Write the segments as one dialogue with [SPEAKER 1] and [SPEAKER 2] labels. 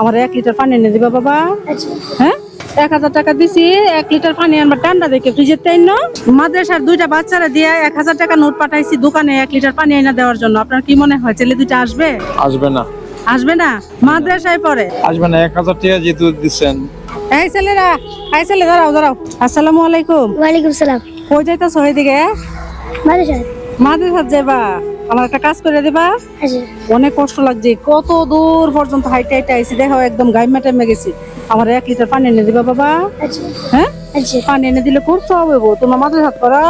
[SPEAKER 1] আমার এক লিটার পানি এনে দিবা বাবা।
[SPEAKER 2] আচ্ছা।
[SPEAKER 1] হ্যাঁ? এক হাজার টাকা দিছি এক লিটার পানি আনবার ঠান্ডা দেখে ফ্রিজের তাই না মাদ্রাসার দুইটা বাচ্চারা দিয়ে এক হাজার টাকা নোট পাঠাইছি দোকানে এক লিটার পানি এনে দেওয়ার জন্য। আপনার কি মনে হয় ছেলে দুইটা আসবে?
[SPEAKER 3] আসবে না।
[SPEAKER 1] আসবে না? মাদ্রাসায় পড়ে।
[SPEAKER 3] আসবে না এক হাজার টাকা যেহেতু দিচ্ছেন
[SPEAKER 1] এই ছেলেরা এই ছেলে দাঁড়াও দাঁড়াও। আসসালামু আলাইকুম।
[SPEAKER 2] ওয়ালাইকুম সালাম।
[SPEAKER 1] কই যাইতেছো ওইদিকে?
[SPEAKER 2] ভালো স্যার
[SPEAKER 1] মাদ্রাসার যাবা আমার একটা কাজ করে দিবা?
[SPEAKER 2] আচ্ছা
[SPEAKER 1] অনেক কষ্ট লাগছে। কত দূর পর্যন্ত হাইটে হাইটে আইসি দেখো একদম গাইমা টাইমে গেছি। আমার এক লিটার পানি এনে দিবা বাবা।
[SPEAKER 2] আচ্ছা
[SPEAKER 1] হ্যাঁ?
[SPEAKER 2] আচ্ছা
[SPEAKER 1] পানি এনে দিলে খুব সব হইব। তোমার মাথায় হাত করা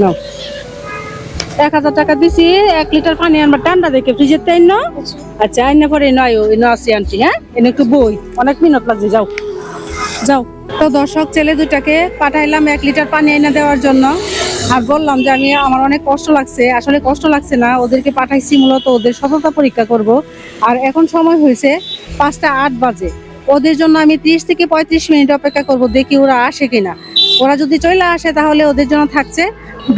[SPEAKER 1] নাও। এক হাজার টাকা দিছি এক লিটার পানি আনবার ঠান্ডা দেখে ফ্রিজের তাই না
[SPEAKER 2] আচ্ছা
[SPEAKER 1] আচ্ছা আইনে পরে নয় এনে আসি আনটি হ্যাঁ? এনে একটু বই। অনেক মিনিট লাগছে যাও। যাও। তো দর্শক ছেলে দুটাকে পাঠাইলাম এক লিটার পানি এনে দেওয়ার জন্য। আর বললাম যে আমি আমার অনেক কষ্ট লাগছে। আসলে কষ্ট লাগছে না ওদেরকে পাঠাইছি মূলত ওদের সততা পরীক্ষা করব। আর এখন সময় হয়েছে পাঁচটা আট বাজে। ওদের জন্য আমি ত্রিশ থেকে পঁয়ত্রিশ মিনিট অপেক্ষা করব দেখি ওরা আসে কিনা। ওরা যদি চলে আসে তাহলে ওদের জন্য থাকছে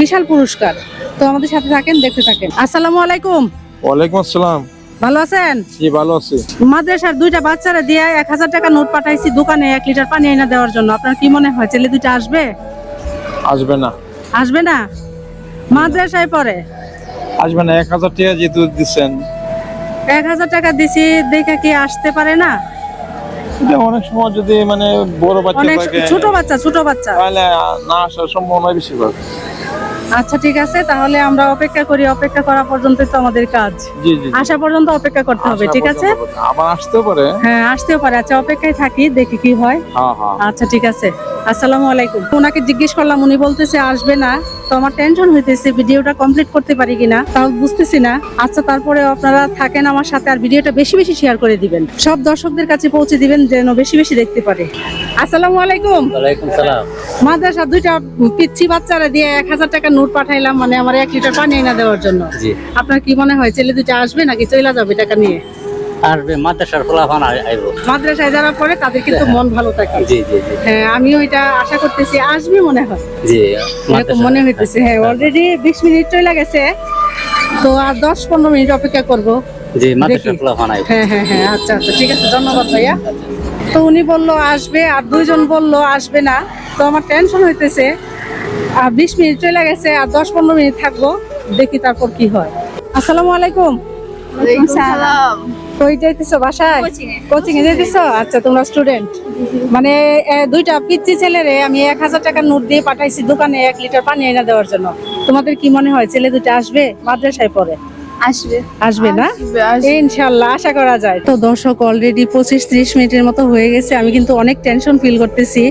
[SPEAKER 1] বিশাল পুরস্কার। তো আমাদের সাথে থাকেন দেখতে থাকেন। আসসালামু আলাইকুম।
[SPEAKER 3] ওয়ালাইকুম আসসালাম।
[SPEAKER 1] ভালো আছেন?
[SPEAKER 3] জি ভালো আছি।
[SPEAKER 1] মাদ্রাসার দুইটা বাচ্চারা দিয়ে এক হাজার টাকা নোট পাঠাইছি দোকানে এক লিটার পানি এনে দেওয়ার জন্য। আপনার কি মনে হয় ছেলে দুইটা আসবে?
[SPEAKER 3] আসবে না।
[SPEAKER 1] আসবে না? মাদ্রাসায় পড়ে?
[SPEAKER 3] আসবে না এক হাজার টাকা যেহেতু দিচ্ছেন।
[SPEAKER 1] এক হাজার টাকা দিছি দেখে কি আসতে পারে না?
[SPEAKER 3] অনেক সময় যদি মানে বড় বাচ্চা থাকে
[SPEAKER 1] ছোট বাচ্চা ছোট বাচ্চা।
[SPEAKER 3] তাহলে না আসার সম্ভাবনা বেশিরভাগ
[SPEAKER 1] আচ্ছা ঠিক আছে তাহলে আমরা অপেক্ষা করি অপেক্ষা করা পর্যন্ত তো আমাদের কাজ।
[SPEAKER 3] জি জি জি।
[SPEAKER 1] আসা পর্যন্ত অপেক্ষা করতে হবে ঠিক আছে?
[SPEAKER 3] আবার আসতেও পারে।
[SPEAKER 1] হ্যাঁ আসতেও পারে। আচ্ছা অপেক্ষায় থাকি দেখি কি হয়।
[SPEAKER 3] হ্যাঁ হ্যাঁ।
[SPEAKER 1] আচ্ছা ঠিক আছে। আসসালামু আলাইকুম। ওনাকে জিজ্ঞেস করলাম উনি বলতেছে আসবে না। তো আমার টেনশন হইতেছে ভিডিওটা কমপ্লিট করতে পারি কিনা? তাও বুঝতেছি না। আচ্ছা তারপরে আপনারা থাকেন আমার সাথে আর ভিডিওটা বেশি বেশি শেয়ার করে দিবেন। সব দর্শকদের কাছে পৌঁছে দিবেন যেন বেশি বেশি দেখতে পারে। আসসালামু আলাইকুম।
[SPEAKER 4] ওয়ালাইকুম সালাম।
[SPEAKER 1] মাদ্রাসা দুইটা পিচ্ছি বাচ্চারা দিয়ে এক হাজার টাকা নোট পাঠাইলাম মানে আমার এক লিটার পানি এনে দেওয়ার জন্য। আপনার কি মনে হয় ছেলে দুইটা আসবে নাকি চলে যাবে টাকা নিয়ে?
[SPEAKER 4] আসবে মাদ্রাসার ফলাফল আইব।
[SPEAKER 1] মাদ্রাসায় যারা পড়ে তাদের কিন্তু মন ভালো থাকে।
[SPEAKER 4] জি জি জি।
[SPEAKER 1] হ্যাঁ আমিও এটা আশা করতেছি আসবে মনে হয়।
[SPEAKER 4] জি
[SPEAKER 1] মনে হইতেছে হ্যাঁ অলরেডি বিশ মিনিট চলে গেছে। তো আর মিনিট অপেক্ষা করব।
[SPEAKER 4] জি মাদ্রাসার ফলাফল আইব।
[SPEAKER 1] হ্যাঁ হ্যাঁ হ্যাঁ আচ্ছা আচ্ছা ঠিক আছে ধন্যবাদ ভাইয়া। তো উনি বলল আসবে আর দুইজন বলল আসবে না। তো আমার টেনশন হইতেছে। বিশ মিনিট চলে গেছে আর দশ পনেরো মিনিট থাকব দেখি তারপর কি হয়। আসসালামু আলাইকুম। কই যাইতেছো বাসায়? কোচিং এ যাইতেছো? আচ্ছা তোমরা স্টুডেন্ট। মানে দুইটা পিচ্ছি ছেলেরে আমি এক হাজার টাকার নোট দিয়ে পাঠাইছি দোকানে এক লিটার পানি এনে দেওয়ার জন্য। তোমাদের কি মনে হয় ছেলে দুইটা আসবে মাদ্রাসায় পড়ে?
[SPEAKER 5] আসবে।
[SPEAKER 1] আসবে না। ইনশাল্লাহ আশা করা যায়। তো দর্শক অলরেডি পঁচিশ ত্রিশ মিনিটের মতো হয়ে গেছে। আমি কিন্তু অনেক টেনশন ফিল করতেছি।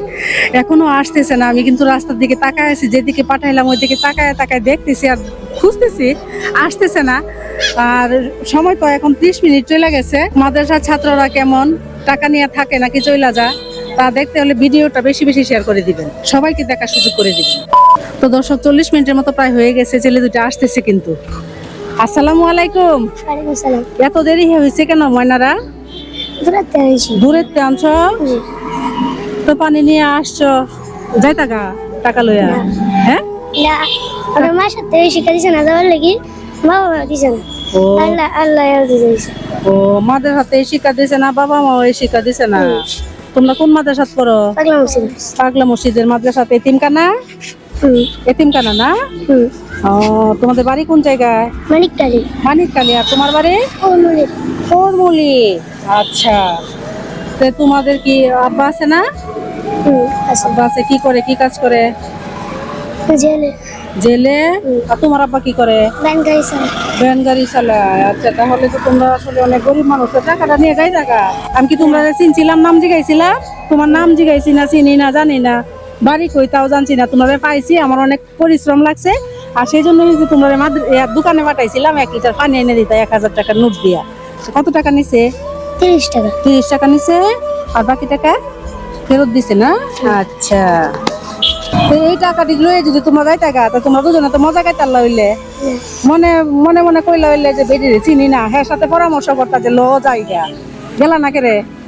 [SPEAKER 1] এখনও আসতেছে না। আমি কিন্তু রাস্তার দিকে তাকায় আছি যেদিকে পাঠাইলাম ওই দিকে তাকায় তাকায় দেখতেছি আর খুঁজতেছি আসতেছে না। আর সময় তো এখন ত্রিশ মিনিট চলে গেছে। মাদ্রাসার ছাত্ররা কেমন? টাকা নিয়ে থাকে নাকি চইলা যা তা দেখতে হলে ভিডিওটা বেশি বেশি শেয়ার করে দিবেন। সবাইকে দেখার সুযোগ করে দিবেন। তো দর্শক চল্লিশ মিনিটের মতো প্রায় হয়ে গেছে। ছেলে দুটো আসতেছে কিন্তু। আসসালামু আলাইকুম। এত দেরি হয়েছে কেন ময়নারা? দূরের তে আনছ? তো পানি নিয়ে আসছো। যাই টাকা টাকা লইয়া। হ্যাঁ?
[SPEAKER 2] না আমার মার সাথে শিক্ষা দিছে না যাওয়ার লাগি মা বাবা দিছে না।
[SPEAKER 1] ও।
[SPEAKER 2] আল্লাহ আল্লাহ দিছে।
[SPEAKER 1] ও মাদের হাতে শিক্ষা দিছে না বাবা মা এই শিক্ষা দিছে না। তোমরা কোন মাদ্রাসাত পড়ো?
[SPEAKER 2] পাগলা
[SPEAKER 1] মসজিদের মাদ্রাসাতে
[SPEAKER 2] হুম
[SPEAKER 1] এতিমখানা না? ও তোমাদের বাড়ি কোন জায়গায়?
[SPEAKER 2] মানিক কালি
[SPEAKER 1] আর তোমার বাড়ি? আচ্ছা। তো তোমাদের কি আব্বা আছে না? আব্বা আছে কি করে কি কাজ করে?
[SPEAKER 2] জেলে।
[SPEAKER 1] জেলে? আর তোমার আব্বা কি করে? ভ্যান গাড়ি চালায়। আচ্ছা তাহলে তো তোমরা আসলে অনেক গরিব মানুষ। টাকাটা নিয়ে যাই টাকা। আমি কি তোমরা চিনছিলাম নাম জিগাইছিলাম? তোমার নাম জিগাইছি না চিনি না জানি না। বাড়ি কই তাও জানছি না তোমরা পাইছি আমার অনেক পরিশ্রম লাগছে। আর সেই জন্য যে মাদ- দোকানে পাঠাইছিলাম এক লিটার পানি এনে দিতে এক হাজার টাকার নোট দিয়া। কত টাকা নিছে?
[SPEAKER 2] তিরিশ টাকা।
[SPEAKER 1] তিরিশ টাকা নিছে আর বাকি টাকা ফেরত দিছে না? আচ্ছা। তো এই টাকাটি লয়ে যদি তোমরা যাই টাকা তো তোমরা দুজনে তো মজা খাইতে আল্লাহ হইলে মনে মনে মনে কইলা হইলে যে রে চিনি না হ্যাঁ সাথে পরামর্শ করতা যে ল যাই গেলা না কেরে
[SPEAKER 2] আমরা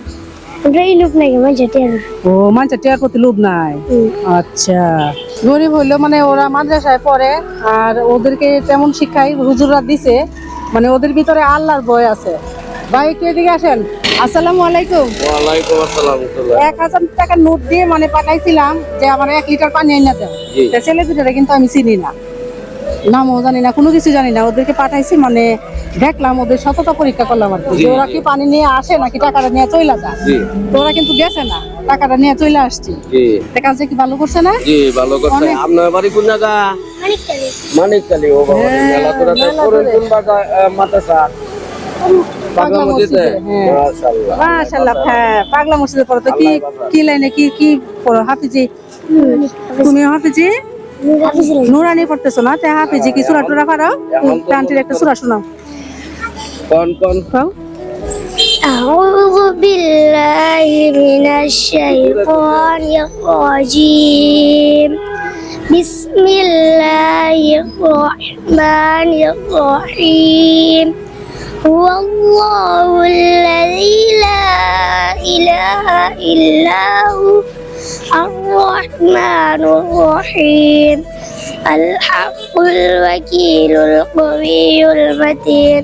[SPEAKER 2] এই টের
[SPEAKER 1] ও প্রতি লোভ নাই? আচ্ছা। গরিব হইল মানে ওরা মাদ্রাসায় পড়ে আর ওদেরকে তেমন শিক্ষাই হুজুররা দিছে মানে ওদের ভিতরে আল্লাহর ভয় আছে। ভাই একটু এদিকে আসেন। আসসালামু আলাইকুম।
[SPEAKER 3] ওয়ালাইকুম আসসালাম
[SPEAKER 1] এক হাজার টাকার নোট দিয়ে মানে পাঠাইছিলাম যে আমার এক লিটার পানি আইনা দেন। ছেলে দুটারে কিন্তু আমি চিনি না। নামও জানি না কোনো কিছু জানি না। ওদেরকে পাঠাইছি মানে দেখলাম ওদের সততা পরীক্ষা করলাম আর কি। ওরা কি পানি নিয়ে আসে নাকি টাকাটা নিয়ে চলে যায়? তো ওরা কিন্তু গেছে না টাকাটা নিয়ে চলে আসছি। কাজে কি ভালো করছে না?
[SPEAKER 3] জি ভালো করছে। আপনার বাড়ি কোন জায়গা? মানিককালী ও বাবা।
[SPEAKER 1] হ্যাঁ,
[SPEAKER 3] মেলা কোন বাজার মাদ্রাসা? পাগলা মসজিদে?
[SPEAKER 1] হ্যাঁ।
[SPEAKER 3] মাশাআল্লাহ।
[SPEAKER 1] মাশাআল্লাহ হ্যাঁ পাগলা মসজিদে পড়ো তো কি কি লাইনে কি কি পড়ো? হাফিজি। তুমি হাফিজি? নুরানি। পড়তেছো না? তে হাফিজি কি সূরা টুরা পারো
[SPEAKER 3] এখন
[SPEAKER 1] একটা সূরা শোনাও।
[SPEAKER 3] কোন কোন
[SPEAKER 1] কও
[SPEAKER 2] أعوذ بالله من الشيطان الرجيم بسم الله الرحمن الرحيم هو الله الذي لا إله إلا هو الرحمن الرحيم الحق الوكيل القوي المتين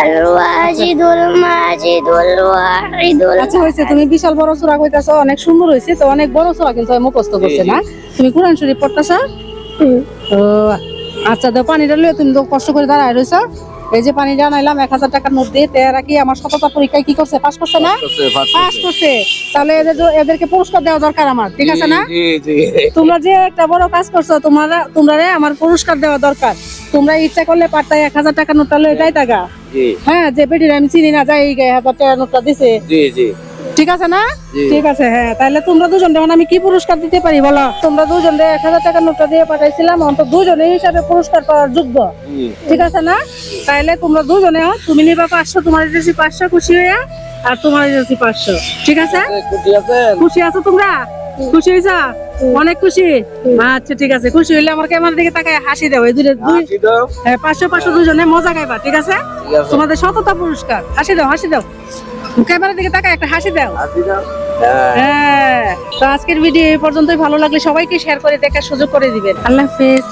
[SPEAKER 2] الواجد الماجد الواحد
[SPEAKER 1] আচ্ছা হয়েছে তুমি বিশাল বড় সূরা কইতাছো অনেক সুন্দর হয়েছে তো অনেক বড় সূরা কিন্তু আমি মুখস্থ করছে না তুমি কোরআন শরীফ পড়তাছো ও আচ্ছা দাও পানিটা লয়ে তুমি তো কষ্ট করে দাঁড়ায় রইছো এই যে পানিটা আনাইলাম এক হাজার টাকার নোট দিয়ে এরা কি আমার সততা পরীক্ষায় কি করছে? পাস করছে না? পাস করছে তাহলে এদের এদেরকে পুরস্কার দেওয়া দরকার আমার ঠিক আছে না? তোমরা যে একটা বড় কাজ করছ তোমরা তোমরা আমার পুরস্কার দেওয়া দরকার। তোমরা ইচ্ছা করলে পারতাই এক হাজার টাকার নোটটা লয়ে যাই টাকা হ্যাঁ যে বেটির আমি চিনি না যাই হাজার টাকার নোটটা দিছে।
[SPEAKER 3] জি জি।
[SPEAKER 1] ঠিক আছে না? ঠিক আছে হ্যাঁ। তাহলে তোমরা দুজন এখন আমি কি পুরস্কার দিতে পারি বলো? তোমরা দুজন এক হাজার টাকার নোটটা দিয়ে পাঠাইছিলাম অন্তত দুজনে হিসাবে পুরস্কার পাওয়ার যোগ্য। ঠিক আছে না? তাইলে তোমরা দুজনে তুমি নিবা পাঁচশো তোমার দিয়েছি পাঁচশো খুশি হইয়া আর তোমার দিয়েছি পাঁচশো। ঠিক আছে? খুশি আছো তোমরা? খুশি হয়েছা অনেক খুশি? আচ্ছা ঠিক আছে। খুশি হইলে আমার ক্যামেরার দিকে তাকায় হাসি দাও। এই দুটো দুই হ্যাঁ, পাঁচশো পাঁচশো দুজনে মজা ঠিক আছে?
[SPEAKER 3] ঠিক আছে।
[SPEAKER 1] তোমাদের সততা পুরস্কার। হাসি দাও হাসি দাও। ক্যামেরার দিকে তাকা একটা হাসি দাও। হ্যাঁ। তো আজকের ভিডিও এই পর্যন্তই। ভালো লাগলে সবাইকে শেয়ার করে দেখার সুযোগ করে দিবেন। আল্লাহ হাফেজ।